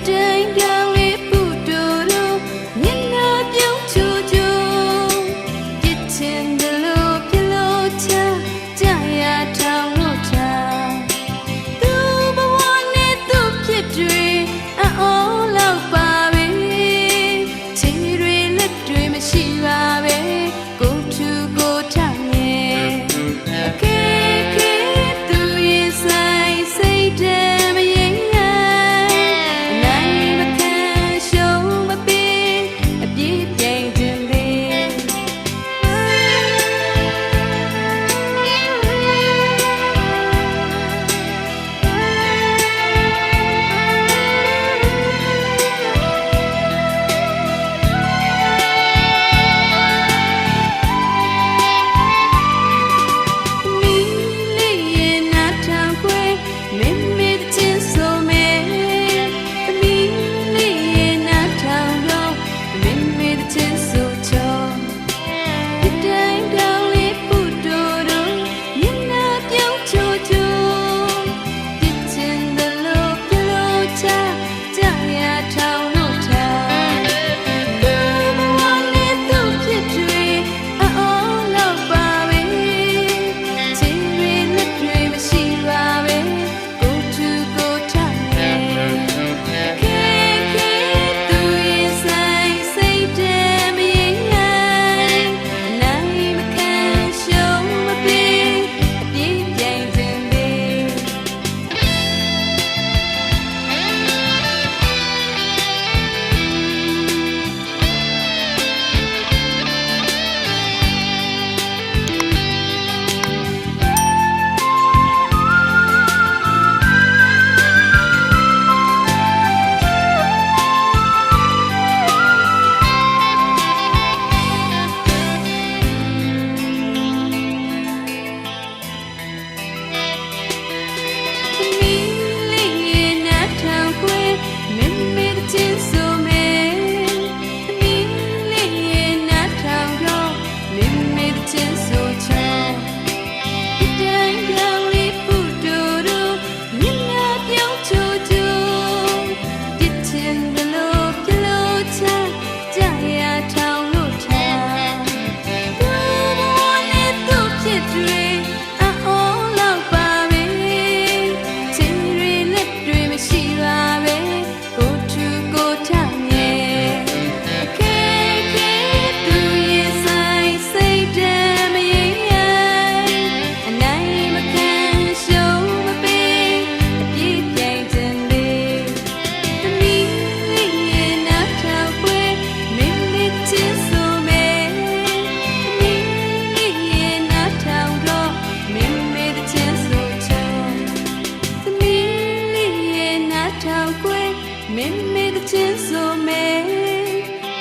keep. မင်းမေတခြင်းဆိုမဲ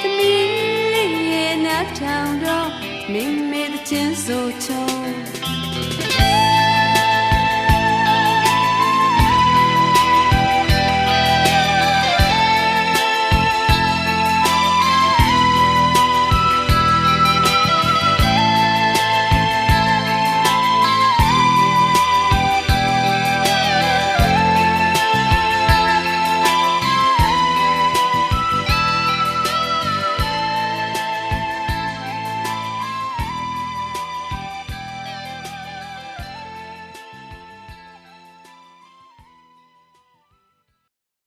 သမီးလေးရဲ့နှထောင်တော့မင်းမေတခြင်းဆိုချုံ